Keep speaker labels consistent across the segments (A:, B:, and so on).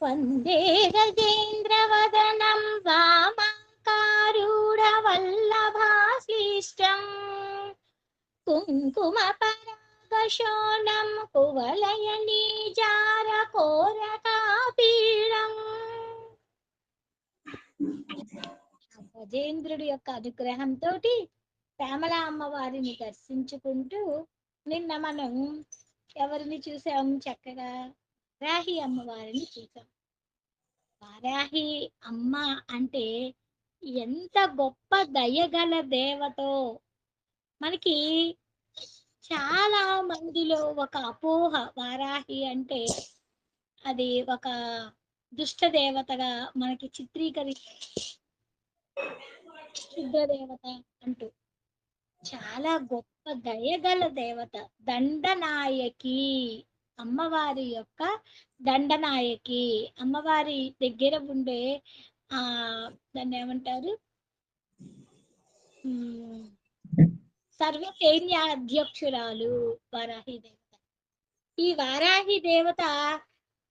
A: వందే గజేంద్రవదనం వామాకారూఢవల్లభాశ్లిష్టం కుంకుమ పరాగశోణం కువలయనీజారకోరకాపీడం గజేంద్రుడి యొక్క అనుగ్రహంతో శ్యామల అమ్మవారిని దర్శించుకుంటూ నిన్న మనం ఎవరిని చూసాం చక్కగా? వారాహి అమ్మవారిని చూసాం. వారాహి అమ్మ అంటే ఎంత గొప్ప దయగల దేవతో. మనకి చాలా మందిలో ఒక అపోహ వారాహి అంటే అది ఒక దుష్ట దేవతగా మనకి చిత్రీకరి శుద్ధ దేవత అంటూ. చాలా గొప్ప దయగల దేవత దండనాయకి. అమ్మవారి యొక్క దండనాయకి అమ్మవారి దగ్గర ఉండే ఆ దాన్ని ఏమంటారు? సర్వ సైన్యాధ్యక్షురాలు వారాహి దేవత. ఈ వారాహి దేవత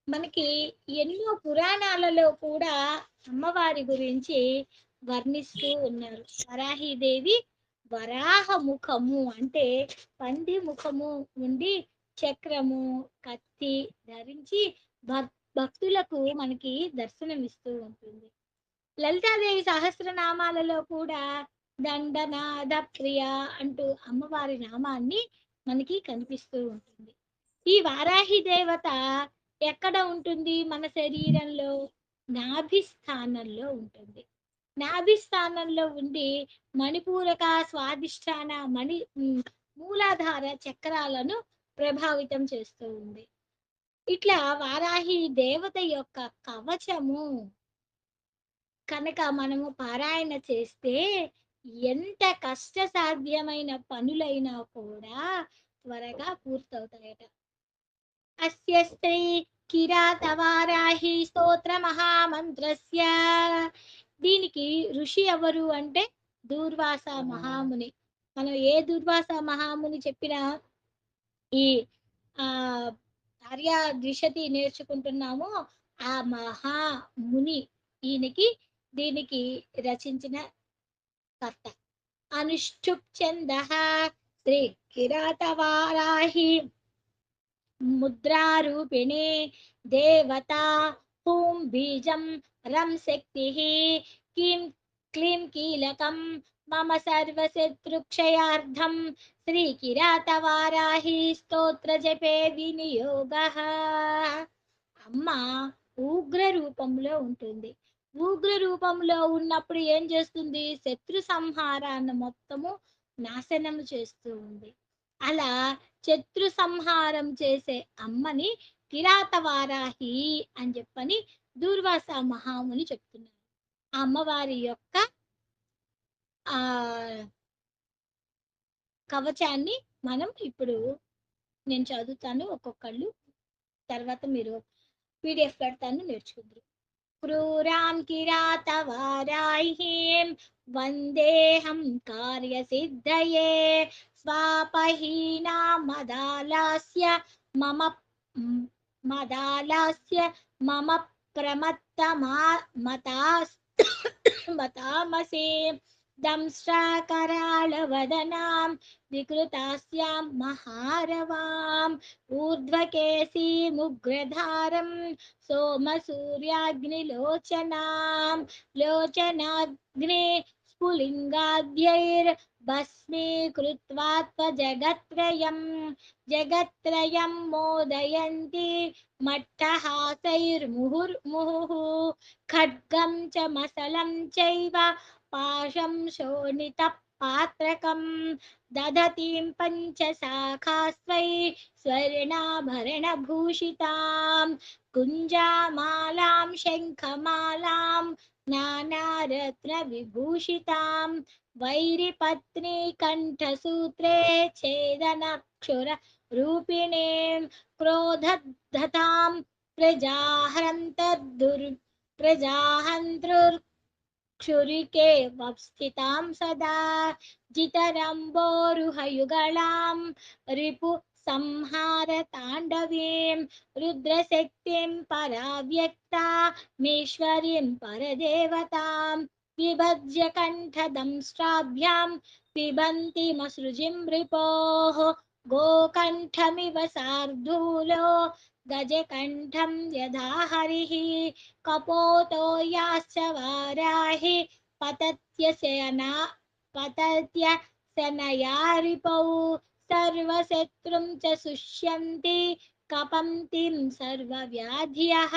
A: మనకి ఎన్నో పురాణాలలో కూడా అమ్మవారి గురించి వర్ణిస్తూ ఉన్నారు. వరాహిదేవి వరాహ ముఖము అంటే పంది ముఖము ఉండి చక్రము కత్తి ధరించి భక్- భక్తులకు మనకి దర్శనమిస్తూ ఉంటుంది. లలితాదేవి సహస్రనామాలలో కూడా దండనాద ప్రియ అంటూ అమ్మవారి నామాన్ని మనకి కనిపిస్తూ ఉంటుంది. ఈ వారాహి దేవత ఎక్కడ ఉంటుంది? మన శరీరంలో నాభి స్థానంలో ఉంటుంది. నాభి స్థానంలో ఉండి మణిపూరక స్వాదిష్టాన మణి మూలాధార చక్రాలను ప్రభావితం చేస్తూ ఉంది. ఇట్లా వారాహి దేవత యొక్క కవచము కనుక మనము పారాయణ చేస్తే ఎంత కష్టసాధ్యమైన పనులైనా కూడా త్వరగా పూర్తవుతాయట. అస్య స్త్రీ కిరాతవారాహి స్తోత్ర మహామంత్రస్య. దీనికి ఋషి ఎవరు అంటే దూర్వాస మహాముని. మనం ఏ దుర్వాస మహాముని చెప్పినా ఈ ఆ ఆర్య ద్విషతి నేర్చుకుంటున్నామో ఆ మహాముని ఈయనకి దీనికి రచించిన కర్త. అనుష్ఠుప్ చంద శ్రీ కిరాతవారాహి ముద్రారూపిణి దేవత హూం బీజం రం శక్తి కిం క్లీం కీలకం మమ సర్వశత్రుక్షయార్థం శ్రీ కిరాతవారాహి స్తోత్ర జపే వినియోగ అమ్మ ఉగ్ర రూపంలో ఉంటుంది. ఉగ్ర రూపంలో ఉన్నప్పుడు ఏం చేస్తుంది? శత్రు సంహారాన్ని మొత్తము నాశనం చేస్తూ ఉంది. అలా శత్రు సంహారం చేసే అమ్మని కిరాతవారాహి అని చెప్పని దూర్వాస మహాముని చెప్తున్నారు. అమ్మవారి యొక్క ఆ కవచాన్ని మనం ఇప్పుడు నేను చదువుతాను ఒక్కొక్కళ్ళు. తర్వాత మీరు పీడిఎఫ్ పెడతాను నేర్చుకుందరు. క్రూరాం కిరాతవారాహీం వందేహం కార్యసిద్ధయే స్వాపహీనా మదాలాస్య మమ మదాలాస్య మమ ప్రమత్తమా మతాస్ మతామసే దంశ్రాకరాళవదనాం వికృతాస్యాం మహారవాం ఊర్ధ్వకేశీముగ్రధారం సోమసూర్యాగ్నిలోచనాం లోచనాగ్నే స్ఫులింగాద్యైర్ భస్మీకృత్వా త్వజగత్రయం జగత్రయం మోదయంతి మట్టహాసైర్ముహుర్ముహుః ఖడ్గం చ మసలం पाशं शोणितपात्रकं दधतीं पञ्चशाखास्वै स्वर्णाभरणभूषितां कुञ्जामालां, शङ्खमालां नानारत्नविभूषितां वैरिपत्नी कण्ठसूत्रे छेदनाक्षुर रूपिणे क्रोधधतां प्रजाहन्तर्दुर् प्रजाहन्तृर् क्षुरिके वप्स्थितां सदा जितरम्बोरुहयुगलां रिपु संहारताण्डवीं रुद्रशक्तिं पराव्यक्तामीश्वरीं परदेवतां विभज्य कण्ठदंष्ट्राभ्यां पिबन्तीमसृजिं रिपोः गोकण्ठमिव सार्धूलो गजकण्ठं यथा हरिः कपोतो याश्च वाराहि पतत्यशयना पतत्य शनया रिपौ सर्वशत्रुं च शुष्यन्ति, कपन्तीं सर्वव्याध्यः।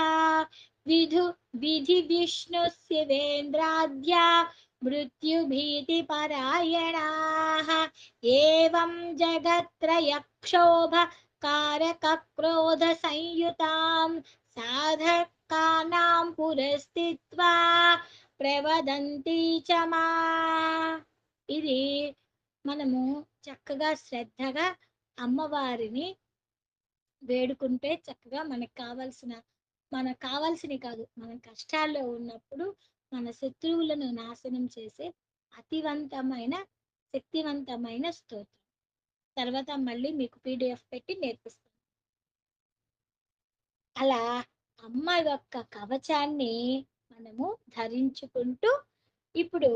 A: विधु विधिविष्णुशिवेन्द्राद्या मृत्युभीतिपरायणाः। एवं जगत्त्रयक्षोभ कारकक्रोधसंयुतां साधकानां पुरस्थित्वा ప్రవదంతి చ మా ఇది మనము చక్కగా శ్రద్ధగా అమ్మవారిని వేడుకుంటే చక్కగా మనకు కావాల్సిన మనకు కావాల్సినవి కాదు మన కష్టాల్లో ఉన్నప్పుడు మన శత్రువులను నాశనం చేసే అతివంతమైన శక్తివంతమైన స్తోత్రం తర్వాత మళ్ళీ మీకు పీడిఎఫ్ పెట్టి నేర్పిస్తాను. అలా అమ్మ యొక్క కవచాన్ని మనము ధరించుకుంటూ ఇప్పుడు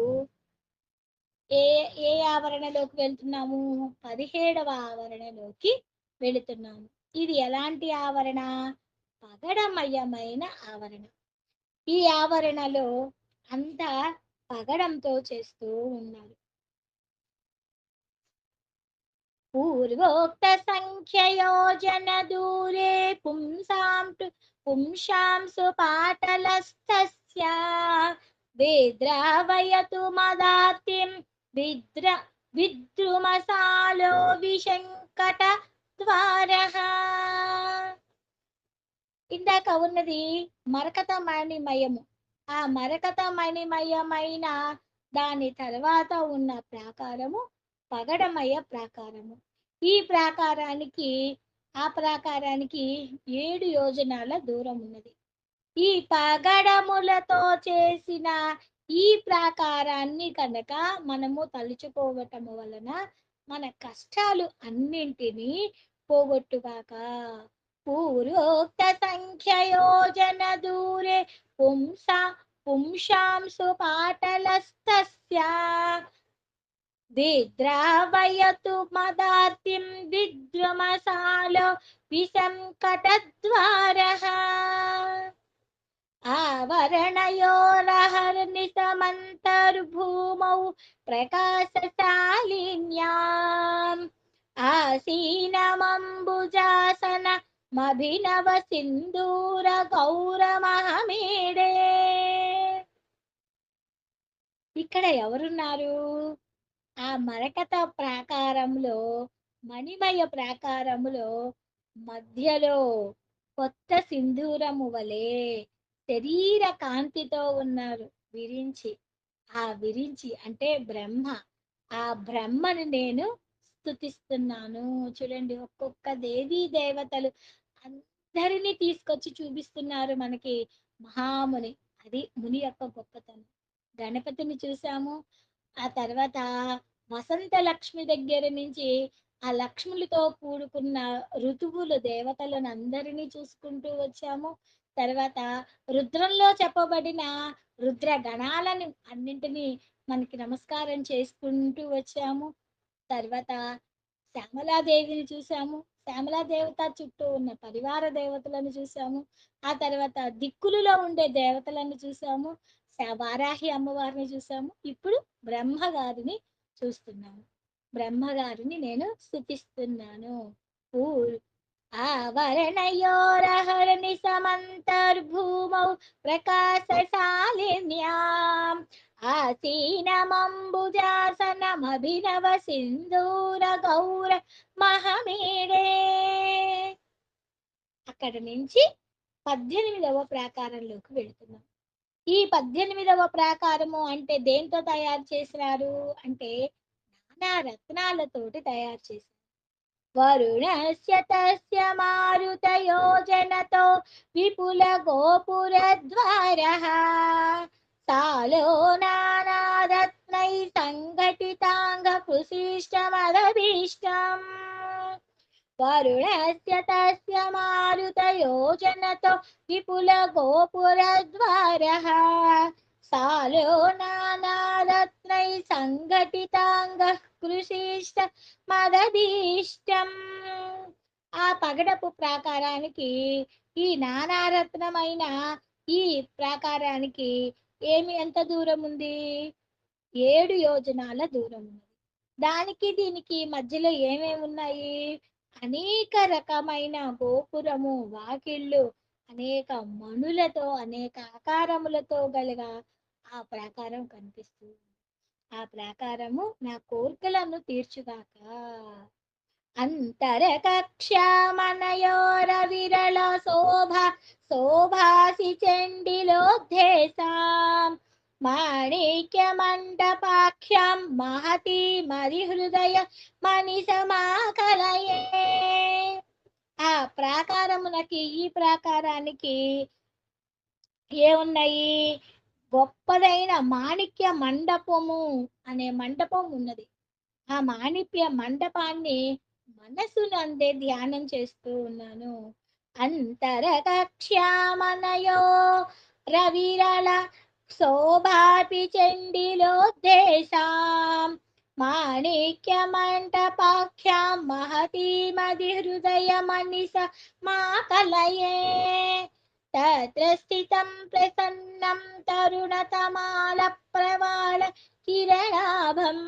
A: ఏ ఏ ఆవరణలోకి వెళ్తున్నాము? పదిహేడవ ఆవరణలోకి వెళుతున్నాము. ఇది ఎలాంటి ఆవరణ? పగడమయమైన ఆవరణ. ఈ ఆవరణలో అంతా పగడంతో చేస్తూ ఉన్నారు. పూర్వోక్త సంఖ్యయోజన దూరే పుంసాం టు- పుంసాం సుపాటలస్థస్య వేద్రావయతు మదాతిం విద్ర విద్రుమసాలో విశంకట ద్వార ఇందాక ఉన్నది మరకత మణిమయము. ఆ మరకత మణిమయమైన దాని తర్వాత ఉన్న ప్రాకారము పగడమయ ప్రాకారము. ఈ ప్రాకారానికి ఆ ప్రాకారానికి ఏడు యోజనాల దూరం ఉన్నది. ఈ పగడములతో చేసిన ఈ ప్రాకారాన్ని కనుక మనము తలుచుకోవటము వలన మన కష్టాలు అన్నింటినీ పోగొట్టుగాక. పూర్వోక్త సంఖ్యయోజన దూరే పుంస పుంసాం సుపాటలస్తస్య విద్రావయతు మదార్తిం విద్రుమసాలో విశంకటద్వారः आवरणयोरहर्निशमन्तर्भूमौ प्रकाशशालिन्याम् आसीनमम्बुजासनमभिनव सिन्दूरगौरमहमीडे ఇక్కడ ఎవరున్నారు ఆ మరకత ప్రాకారంలో మణిమయ ప్రాకారములో మధ్యలో కొత్త సింధూరము వలె శరీర కాంతితో ఉన్నారు విరించి. ఆ విరించి అంటే బ్రహ్మ. ఆ బ్రహ్మను నేను స్తుతిస్తున్నాను. చూడండి ఒక్కొక్క దేవీ దేవతలు అందరినీ తీసుకొచ్చి చూపిస్తున్నారు మనకి మహాముని. అది ముని యొక్క గొప్పతనం. గణపతిని చూసాము. ఆ తర్వాత వసంత లక్ష్మి దగ్గర నుంచి ఆ లక్ష్ములతో కూడుకున్న ఋతువులు దేవతలను అందరినీ చూసుకుంటూ వచ్చాము. తర్వాత రుద్రంలో చెప్పబడిన రుద్ర గణాలను అన్నింటినీ మనకి నమస్కారం చేసుకుంటూ వచ్చాము. తర్వాత శ్యామలాదేవిని చూసాము. శ్యామలా దేవత చుట్టూ ఉన్న పరివార దేవతలను చూసాము. ఆ తర్వాత దిక్కులలో ఉండే దేవతలను చూసాము. వారాహి అమ్మవారిని చూసాము. ఇప్పుడు బ్రహ్మగారిని చూస్తున్నాము బ్రహ్మగారిని నేను స్థుతిస్తున్నాను. ఆవరణయోరహరణి సమంతర్భూమౌ ప్రకాశశాలిన్యాం. ఆసీనమంబుజాసనమభినవ సింధూర గౌర మహమీడే. అక్కడ నుంచి పద్దెనిమిదవ ప్రాకారంలోకి వెళుతున్నాం. ఈ పద్దెనిమిదవ ప్రాకారము అంటే దేంతో తయారు చేసినారు? అంటే నానా రత్నాలతోటి తయారు చేశారు వరుణస్య తస్య మారుత యోజనతో విపుల గోపుర ద్వార సాలో నానారత్నై సంఘటితాంగ కృషిష్టమదభీష్టం వరుణస్య తస్య మారుతయోజనతో విపుల గోపురద్వారः సాలో నానారత్నై సంఘటితాంగ కృషిష్ట మదదీష్టం ఆ పగడపు ప్రాకారానికి ఈ నానారత్నమైన ఈ ప్రాకారానికి ఏమి ఎంత దూరం ఉంది? ఏడు యోజనాల దూరం ఉంది. దానికి దీనికి మధ్యలో ఏమేమి ఉన్నాయి అనేక రకమైన గోపురము వాకిళ్ళు అనేక మణులతో అనేక ఆకారములతో గలగా ఆ ప్రాకారం కనిపిస్తుంది. ఆ ప్రాకారము నా కోరికలను తీర్చుగాక. అంతరకక్ష్యామనయోర విరళ శోభ శోభాసి చండిలోద్ధేశాం మాణిక్య మండపాఖ్యాం మహతి మరిహృదయ మణిసమాకలయే. ఆ ప్రాకారమునకి ఈ ప్రాకారానికి ఏమున్నాయి గొప్పదైన మాణిక్య మండపము అనే మండపం ఉన్నది. ఆ మాణిక్య మండపాన్ని మనసునందే ధ్యానం చేస్తూ ఉన్నాను. అంతరకక్ష్యామనయో రవిరళ శోభాపి చండిలోద్ధేశాం మాణిక్య మంటపాఖ్యాం మహతీమది హృదయ మనిష మా కలయే. తత్ర స్థితం ప్రసన్నం తరుణతమాల ప్రవాళ కిరణాభం.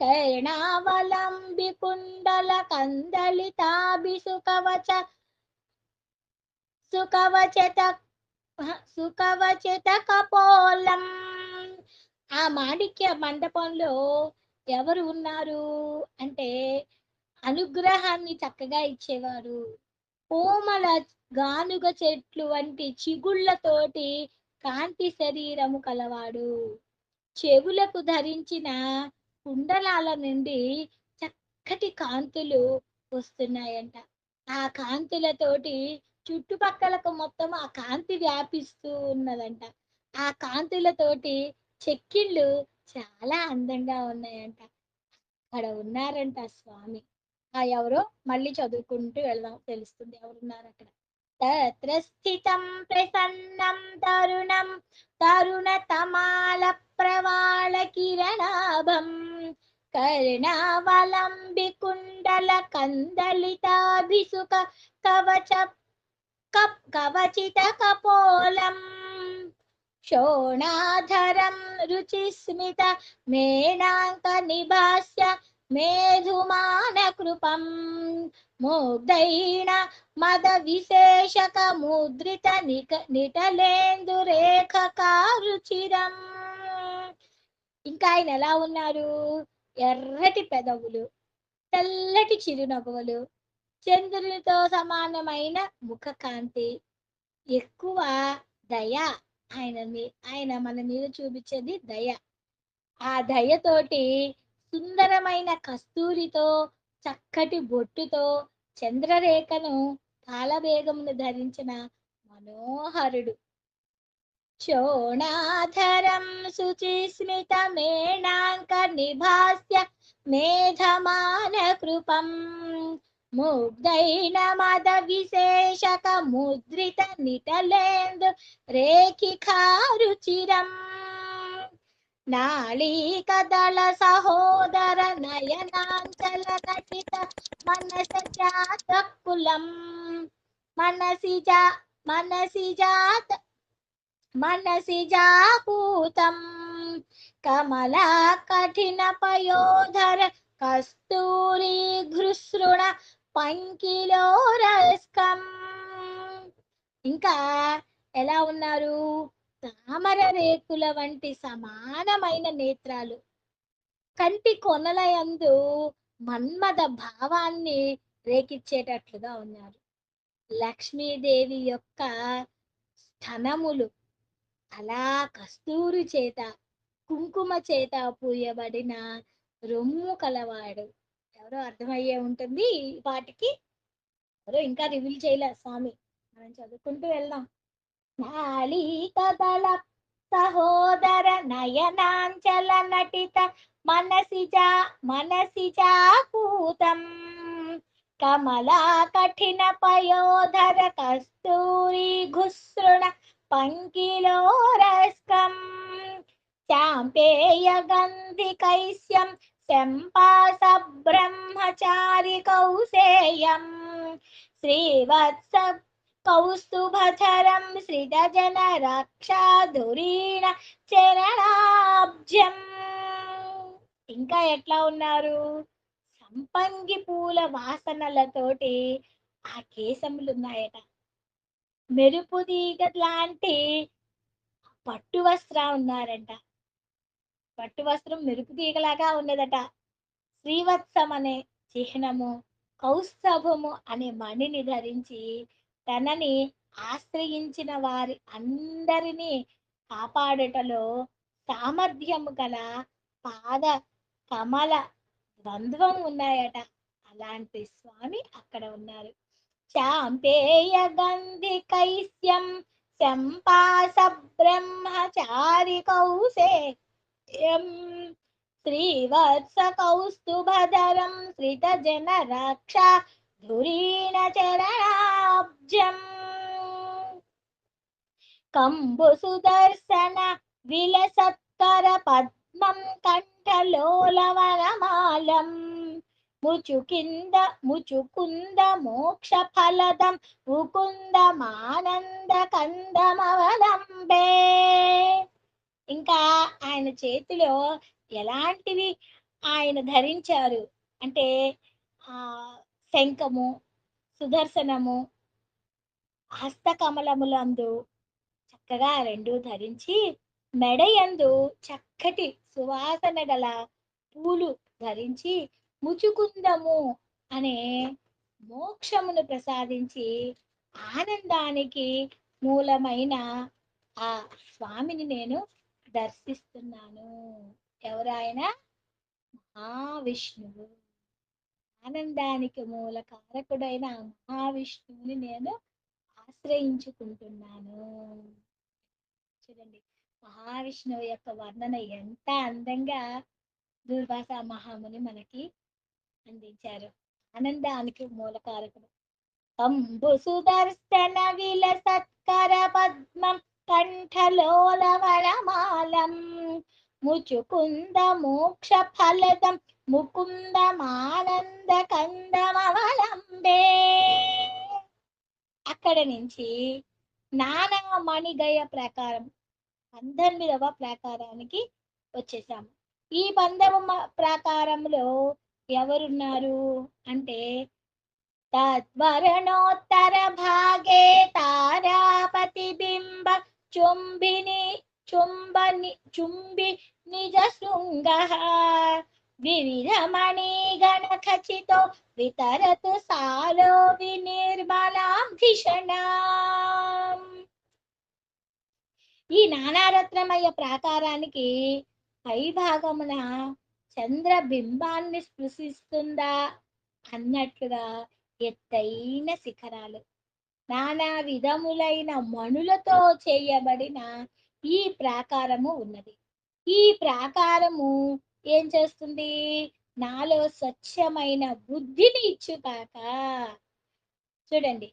A: కర్ణావలంబి కుండల కందలితాభిసుకవచ సుకవచత సుకవచత కపోలం ఆ మాణిక్య మండపంలో ఎవరు ఉన్నారు? అంటే అనుగ్రహాన్ని చక్కగా ఇచ్చేవారు. కోమల గానుగ చెట్లు వంటి చిగుళ్ళతోటి కాంతి శరీరము కలవాడు. చెవులకు ధరించిన కుండలాల నుండి చక్కటి కాంతులు వస్తున్నాయంట. ఆ కాంతులతోటి చుట్టుపక్కలకు మొత్తం ఆ కాంతి వ్యాపిస్తూ ఉన్నదంట. ఆ కాంతులతోటి చెక్కిళ్ళు చాలా అందంగా ఉన్నాయంట. అక్కడ ఉన్నారంట స్వామి. ఆ ఎవరో మళ్ళీ చదువుకుంటూ వెళ్దాం తెలుస్తుంది ఎవరున్నారు అక్కడ. తత్ర స్థితం ప్రసన్నం తరుణం తరుణతమాల ప్రవాళ కిరణాభం కర్ణావలంబి కుండల కందలితాభిసుక కవచ కవచిత కపోలం. శోణాధరం రుచిస్మిత మేణాంక నిభాస్య మేధుమాన కృపం. ముగ్ధైణ మద విశేషక ముద్రిత నిక నిటలేందు ఇంకా ఆయన ఎలా ఉన్నారు? ఎర్రటి పెదవులు తెల్లటి చిరునవ్వులు. చంద్రునితో సమానమైన ముఖకాంతి ఎక్కువ దయ ఆయన మీ- ఆయన మన మీద చూపించేది దయ. ఆ దయతోటి సుందరమైన కస్తూరితో చక్కటి బొట్టుతో చంద్రరేఖను కాలవేగమును ధరించిన మనోహరుడు. చోణాధరం శుచిస్మిత మేణాంక నిభాస్య మేధమాన కృపం. ముగ్ధైన మద విశేషక ముద్రిత నిటలేందు రేఖిఖారుచిరం నాళీకదళ సహోదర నయనాంచల నటిత మనస జాత కులం. మనసి జా మనసి జాత మనసి జాపూతం కమలా కఠిన పయోధర కస్తూరి ఘృసృణ పంకిలో రస్కం ఇంకా ఎలా ఉన్నారు? తామర రేకుల వంటి సమానమైన నేత్రాలు. కంటి కొనలయందు మన్మద భావాన్ని రేకిచ్చేటట్లుగా ఉన్నారు. లక్ష్మీదేవి యొక్క స్థనములు అలా కస్తూరి చేత కుంకుమ చేత పూయబడిన రొమ్ము కలవాడు. ఎవరో అర్థమయ్యే ఉంటుంది ఈ పాటికి. ఎవరో ఇంకా రివీల్ చేయలే స్వామి. మనం చదువుకుంటూ వెళ్దాం. నాళీకదళ సహోదర నయనాంచల నటిత మనసిజా మనసిజా కూతం. కమలా కఠిన పయోధర కస్తూరి ఘుసృణ పంకిలోరస్కం. చాంపేయ గంధికైస్యం శంపాస బ్రహ్మచారి కౌసేయం శ్రీవత్స కౌస్తుభరం సృజన రక్షాధురీణ చరణాబ్జం ఇంకా ఎట్లా ఉన్నారు? సంపంగి పూల వాసనలతోటి ఆ కేశములు ఉన్నాయట మెరుపు తీగ లాంటి పట్టు వస్త్ర ఉన్నారంట పట్టు వస్త్రం మెరుపు తీగలాగా ఉన్నదట శ్రీవత్సం అనే చిహ్నము కౌస్తభము అనే మణిని ధరించి తనని ఆశ్రయించిన వారి అందరినీ కాపాడుటలో సామర్థ్యము గల పాద కమల ద్వంద్వం ఉన్నాయట. అలాంటి స్వామి అక్కడ ఉన్నారు. చాంపేయ గంధికైస్యం శంపాస బ్రహ్మచారి కౌసేయం శ్రీవత్స కౌస్తుభధరం శ్రిత జన రక్ష ధురీణ చరణాబ్జం కంబు సుదర్శన విలసత్కర పద్మం కంఠలోలవనమాలం ముచుకింద ముచుకుంద మోక్ష ఫలదం ముకుందమానంద కందమవలంబే. ఇంకా ఆయన చేతిలో ఎలాంటివి ఆయన ధరించారు? అంటే ఆ శంఖము సుదర్శనము హస్తకమలములందు చక్కగా రెండు ధరించి మెడయందు చక్కటి సువాసన గల పూలు ధరించి ముచుకుందము అనే మోక్షమును ప్రసాదించి ఆనందానికి మూలమైన ఆ స్వామిని నేను దర్శిస్తున్నాను. ఎవరాయన? మహావిష్ణువు. ఆనందానికి మూల కారకుడైన మహావిష్ణువుని నేను ఆశ్రయించుకుంటున్నాను. చూడండి మహావిష్ణువు యొక్క వర్ణన ఎంత అందంగా దుర్వాస మహాముని మనకి అందించారు. ఆనందానికి మూల కారకుడు. కంబు సుదర్శన విలసత్కర పద్మం కంఠలోలవరమాలం ముచుకుంద మోక్ష ఫలదం ముకుందమానంద కందమవలంబే. అక్కడ నుంచి నానా మణిగయ ప్రకారం పంతొమ్మిదవ ప్రాకారానికి వచ్చేసాము. ఈ పందవ ప్రాకారంలో ఎవరున్నారు అంటే తద్వరణోత్తర భాగే తారాపతి బింబ చుంబిని చుంబని చుంబి నిజ శృంగ వివిధ మణిగణ ఖచితో వితరతు సాలో వినిర్మలాం ధిషణాం ఈ నానారత్నమయ ప్రాకారానికి పై భాగమున చంద్రబింబాన్ని స్పృశిస్తుందా అన్నట్లుగా ఎత్తైన శిఖరాలు. నానా విధములైన మణులతో చేయబడిన ఈ ప్రాకారము ఉన్నది. ఈ ప్రాకారము ఏం చేస్తుంది? నాలో స్వచ్ఛమైన బుద్ధిని ఇచ్చుకాక చూడండి.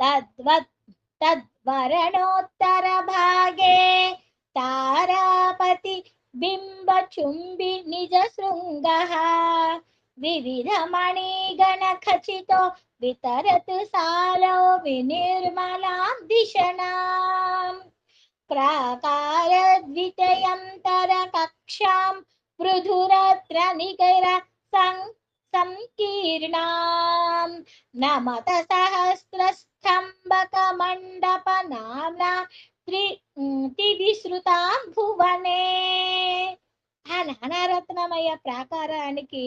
A: తద్వత్ తద్వరణోత్తర భాగే తారాపతి బింబ చుంబి నిజ శృంగ వివిధ మణిగణ ఖచితో వితరతు సాలో వినిర్మలాం దిశనాం ప్రాకార ద్వితయంతర కక్షాం పృథురత్ర నికర సం సంకీర్ణాం నమత సహస్ర స్తంభక మండప నామ్నా త్రి విశ్రుతాం భువనే ఆ నానారత్నమయ ప్రాకారానికి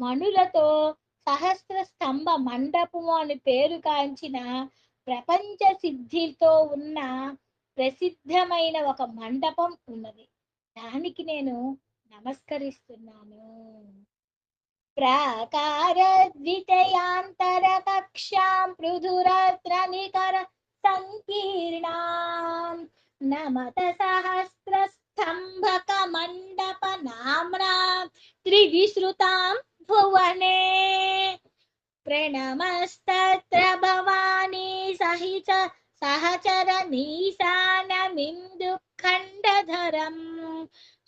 A: మణులతో సహస్ర స్తంభ మండపము అని పేరు కాంచిన ప్రపంచ సిద్ధితో ఉన్న ప్రసిద్ధమైన ఒక మండపం ఉన్నది. దానికి నేను నమస్కరిస్తున్నాను. ప్రాకార ద్వితయాంతర కక్షాం పృథురత్ర నికర సంకీర్ణాం నమత సహస్ర స్తంభక మండప నామ్నా త్రివిశ్రుతాం భువనే ప్రణమస్తత్ర భవానీ సహిత సహచర నీశానమిందు ఖండధరం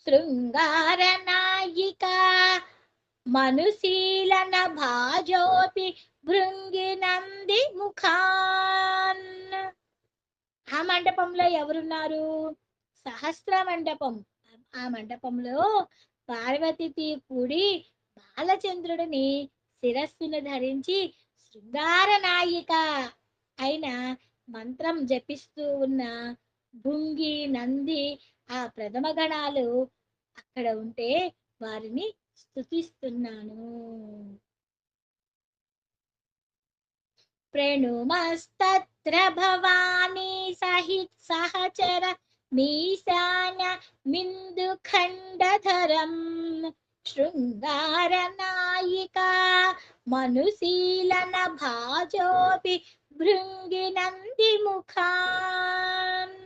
A: శృంగార నాయికా మనుశీలన భాజోపి భృంగి నంది ముఖాన్ ఆ మండపంలో ఎవరున్నారు? సహస్ర మండపం. ఆ మండపంలో పార్వతికి కూడి బాలచంద్రుడిని శిరస్సును ధరించి శృంగార నాయిక అయిన మంత్రం జపిస్తూ ఉన్న భృంగి నంది ఆ ప్రథమ గణాలు అక్కడ ఉంటే వారిని స్తుతిస్తున్నాను. ప్రణుమస్తత్ర భవానీ సహిత్ సహచర మీశాన మిందు ఖండధరం శృంగార మనుశీలన భాజోపి భృంగి నంది ముఖాన్.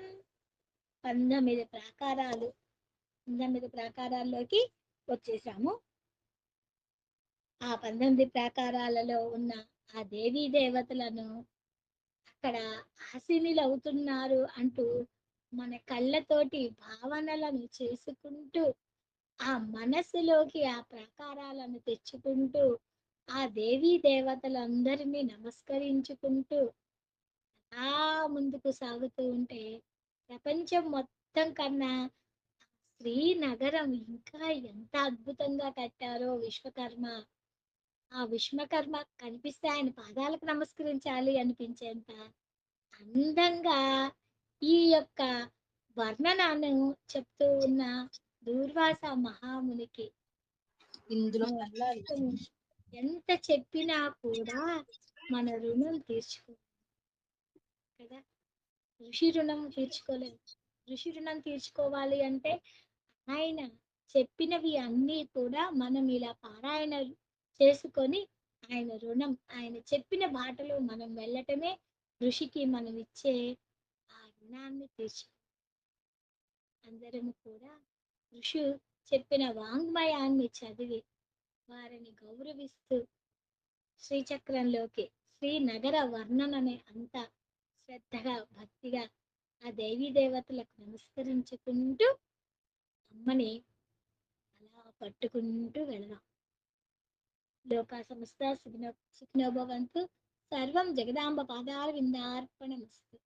A: పంతొమ్మిది ప్రాకారాలు పంతొమ్మిది ప్రాకారాల్లోకి వచ్చేసాము. ఆ పంతొమ్మిది ప్రాకారాలలో ఉన్న ఆ దేవీ దేవతలను అక్కడ ఆశీనులు అవుతున్నారు అంటూ మన కళ్ళతోటి భావనలను చేసుకుంటూ ఆ మనసులోకి ఆ ప్రాకారాలను తెచ్చుకుంటూ ఆ దేవీ దేవతలందరినీ నమస్కరించుకుంటూ అలా ముందుకు సాగుతూ ఉంటే ప్రపంచం మొత్తం కన్నా శ్రీనగరం ఇంకా ఎంత అద్భుతంగా కట్టారో విశ్వకర్మ. ఆ విశ్వకర్మ కనిపిస్తే ఆయన పాదాలకు నమస్కరించాలి అనిపించేంత అందంగా ఈ యొక్క వర్ణనను చెప్తూ ఉన్న దూర్వాస మహామునికి.
B: ఇందులో
A: ఎంత చెప్పినా కూడా మన రుణం తీర్చుకో కదా? ఋషి రుణం తీర్చుకోలేము ఋషి రుణం తీర్చుకోవాలి అంటే ఆయన చెప్పినవి అన్నీ కూడా మనం ఇలా పారాయణ చేసుకొని ఆయన రుణం ఆయన చెప్పిన బాటలో మనం వెళ్ళటమే ఋషికి మనం ఇచ్చే ఆ రుణాన్ని తీర్చు అందరము కూడా ఋషు చెప్పిన వాంగ్మయాన్ని చదివి వారిని గౌరవిస్తూ శ్రీచక్రంలోకి శ్రీ నగర వర్ణనని అంత శ్రద్ధగా భక్తిగా ఆ దేవీ దేవతలకు నమస్కరించుకుంటూ అమ్మని అలా పట్టుకుంటూ వెళదాం. లోకా సంస్థ సుఖినో సుఖినోభవంతు. సర్వం జగదాంబ పాదార విందార్పణమస్తు